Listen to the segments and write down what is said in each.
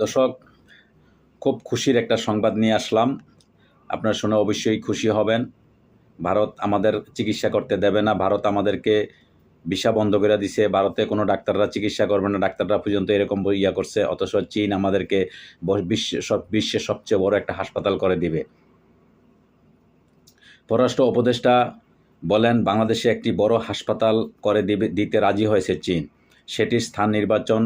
দর্শক, খুব খুশির একটা সংবাদ নিয়ে আসলাম। আপনারা শুনে অবশ্যই খুশি হবেন। ভারত আমাদের চিকিৎসা করতে দেবে না। ভারত আমাদেরকে ভিসা বন্ধ করে দিছে। ভারতে কোনো ডাক্তাররা চিকিৎসা করবে না। ডাক্তাররা পর্যন্ত এরকম ইয়া করছে। অথচ চীন আমাদেরকে বিশ্ব সব বিশ্বের সবচেয়ে বড় একটা হাসপাতাল করে দিবে। পররাষ্ট্র উপদেষ্টা বলেন, বাংলাদেশে একটি বড় হাসপাতাল করে দিবে দিতে রাজি হয়েছে চীন। সেটির স্থান নির্বাচন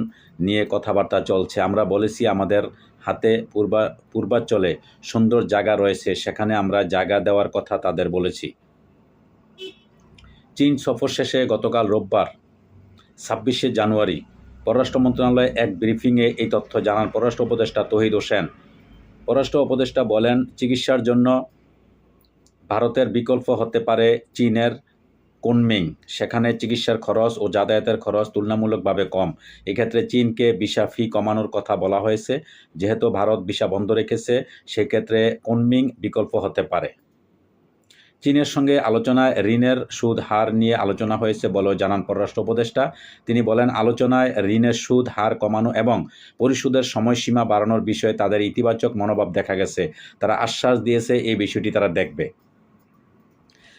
নিয়ে কথাবার্তা চলছে। আমরা বলেছি আমাদের হাতে পূর্বা পূর্বাঞ্চলে সুন্দর জায়গা রয়েছে, সেখানে আমরা জায়গা দেওয়ার কথা তাদের বলেছি। চীন সফর শেষে গতকাল রোববার ছাব্বিশে জানুয়ারি পররাষ্ট্র মন্ত্রণালয়ে এক ব্রিফিংয়ে এই তথ্য জানান পররাষ্ট্র উপদেষ্টা তহিদ হোসেন। পররাষ্ট্র উপদেষ্টা বলেন, চিকিৎসার জন্য ভারতের বিকল্প হতে পারে চীনের কুনমিং, সেখানে চিকিৎসার খরচ ও যাতায়াতের খরচ তুলনামূলকভাবে কম। এক্ষেত্রে চীনকে ভিসা ফি কমানোর কথা বলা হয়েছে। যেহেতু ভারত ভিসা বন্ধ রেখেছে, সেক্ষেত্রে কুনমিং বিকল্প হতে পারে। চীনের সঙ্গে আলোচনায় ঋণের সুদ হার নিয়ে আলোচনা হয়েছে বলেও জানান পররাষ্ট্র উপদেষ্টা। তিনি বলেন, আলোচনায় ঋণের সুদ হার কমানো এবং পরিশোধের সময়সীমা বাড়ানোর বিষয়ে তাদের ইতিবাচক মনোভাব দেখা গেছে। তারা আশ্বাস দিয়েছে, এই বিষয়টি তারা দেখবে।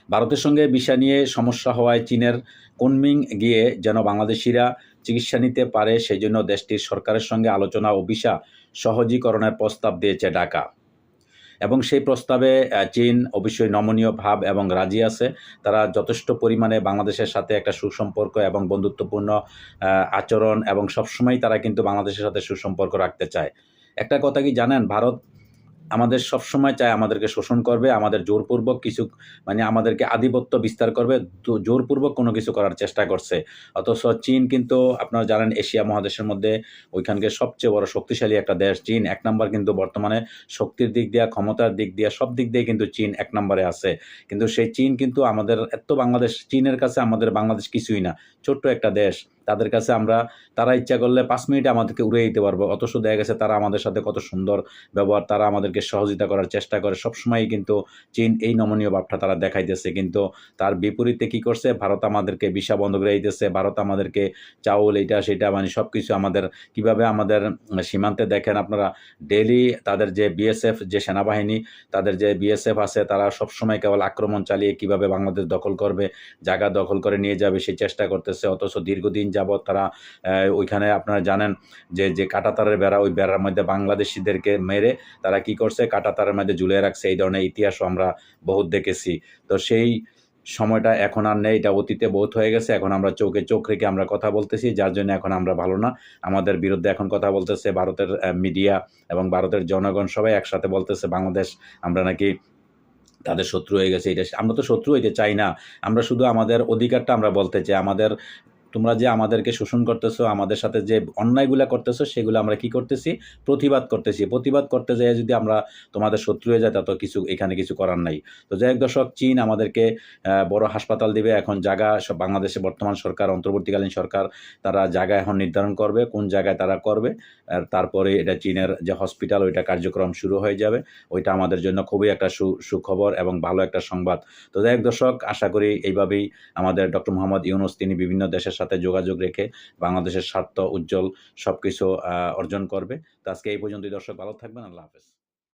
ভারতের সঙ্গে ভিসা নিয়ে সমস্যা হওয়ায় চীনের কুনমিং গিয়ে যেন বাংলাদেশিরা চিকিৎসা নিতে পারে সেই জন্য দেশটির সরকারের সঙ্গে আলোচনা ও ভিসা সহজীকরণের প্রস্তাব দিয়েছে ঢাকা। এবং সেই প্রস্তাবে চীন অবশ্যই নমনীয় ভাব এবং রাজি আছে। তারা যথেষ্ট পরিমাণে বাংলাদেশের সাথে একটা সুসম্পর্ক এবং বন্ধুত্বপূর্ণ আচরণ এবং সবসময় তারা কিন্তু বাংলাদেশের সাথে সুসম্পর্ক রাখতে চায়। একটা কথা কি জানেন? ভারত আমাদের সবসময় চায় আমাদেরকে শোষণ করবে, আমাদের জোরপূর্বক কিছু মানে আমাদেরকে আধিপত্য বিস্তার করবে জোরপূর্বক কোনো কিছু করার চেষ্টা করছে। অথচ চীন কিন্তু, আপনারা জানেন এশিয়া মহাদেশের মধ্যে ওইখানকে সবচেয়ে বড় শক্তিশালী একটা দেশ, চীন এক নম্বর কিন্তু বর্তমানে শক্তির দিক দিয়ে, ক্ষমতার দিক দিয়ে, সব দিক দিয়ে কিন্তু চীন এক নম্বরে আছে। কিন্তু সেই চীন কিন্তু আমাদের এত বাংলাদেশ, চীনের কাছে আমাদের বাংলাদেশ কিছুই না, ছোট্ট একটা দেশ। তাদের কাছে আমরা, তারা ইচ্ছা করলে পাঁচ মিনিটে আমাদেরকে উড়িয়ে দিতে পারব। অথচ দেখা গেছে তারা আমাদের সাথে কত সুন্দর ব্যবহার, তারা আমাদেরকে সহযোগিতা করার চেষ্টা করে। সবসময়ই কিন্তু চীন এই নমনীয় ভাবটা তারা দেখাইতেছে। কিন্তু তার বিপরীতে কি করছে? ভারত আমাদেরকে ভিসা বন্ধ করে দিতেছে। ভারত আমাদেরকে চাউল এইটা সেটা মানে সব কিছু আমাদের, কীভাবে আমাদের সীমান্তে দেখেন আপনারা ডেলি তাদের যে বিএসএফ, যে সেনাবাহিনী, তাদের যে বিএসএফ আছে, তারা সবসময় কেবল আক্রমণ চালিয়ে কীভাবে বাংলাদেশ দখল করবে, জায়গা দখল করে নিয়ে যাবে, সেই চেষ্টা করতেছে। অথচ দীর্ঘদিন যাবৎ তারা ওইখানে আপনারা জানেন যে যে কাটাতারের বেড়া, ওই বেড়ার মধ্যে বাংলাদেশিদেরকে মেরে তারা কি করছে? কাটাতারের মধ্যে ঝুলিয়ে রাখছে। এই ধরনের ইতিহাসও আমরা বহুত দেখেছি। তো সেই সময়টা এখন আর নেই। এটা অতীতে বহুত হয়ে গেছে। এখন আমরা চোখে চোখ রেখে আমরা কথা বলতেছি। যার জন্য এখন আমরা ভালো না। আমাদের বিরুদ্ধে এখন কথা বলতেছে ভারতের মিডিয়া এবং ভারতের জনগণ সবাই একসাথে বলতেছে বাংলাদেশ, আমরা নাকি তাদের শত্রু হয়ে গেছে। এটা আমরা তো শত্রু হইতে চাই না। আমরা শুধু আমাদের অধিকারটা আমরা বলতে চাই। আমাদের তোমরা যে আমাদেরকে শোষণ করতেছো, আমাদের সাথে যে অন্যায়গুলো করতেছো, সেগুলো আমরা কি করতেছি? প্রতিবাদ করতেছি। প্রতিবাদ করতে যেয়ে যদি আমরা তোমাদের শত্রু হয়ে যায় তা তো কিছু, এখানে কিছু করার নাই। তো যাই হোক দর্শক, চীন আমাদেরকে বড় হাসপাতাল দিবে। এখন জায়গা সব বাংলাদেশে বর্তমান সরকার, অন্তর্বর্তীকালীন সরকার, তারা জায়গা এখন নির্ধারণ করবে, কোন জায়গায় তারা করবে। আর তারপরে এটা চীনের যে হসপিটাল ওইটা কার্যক্রম শুরু হয়ে যাবে। ওইটা আমাদের জন্য খুবই একটা সু, সুখবর এবং ভালো একটা সংবাদ। তো যাই হোক দর্শক, আশা করি এইভাবেই আমাদের ডক্টর মোহাম্মদ ইউনুস, তিনি বিভিন্ন দেশের সাথে যোগাযোগ রেখে বাংলাদেশের স্বার্থ, উজ্জ্বল সব কিছু অর্জন করবে। তো আজকে এই পর্যন্তই, দর্শক ভালো থাকবেন, আল্লাহ হাফেজ।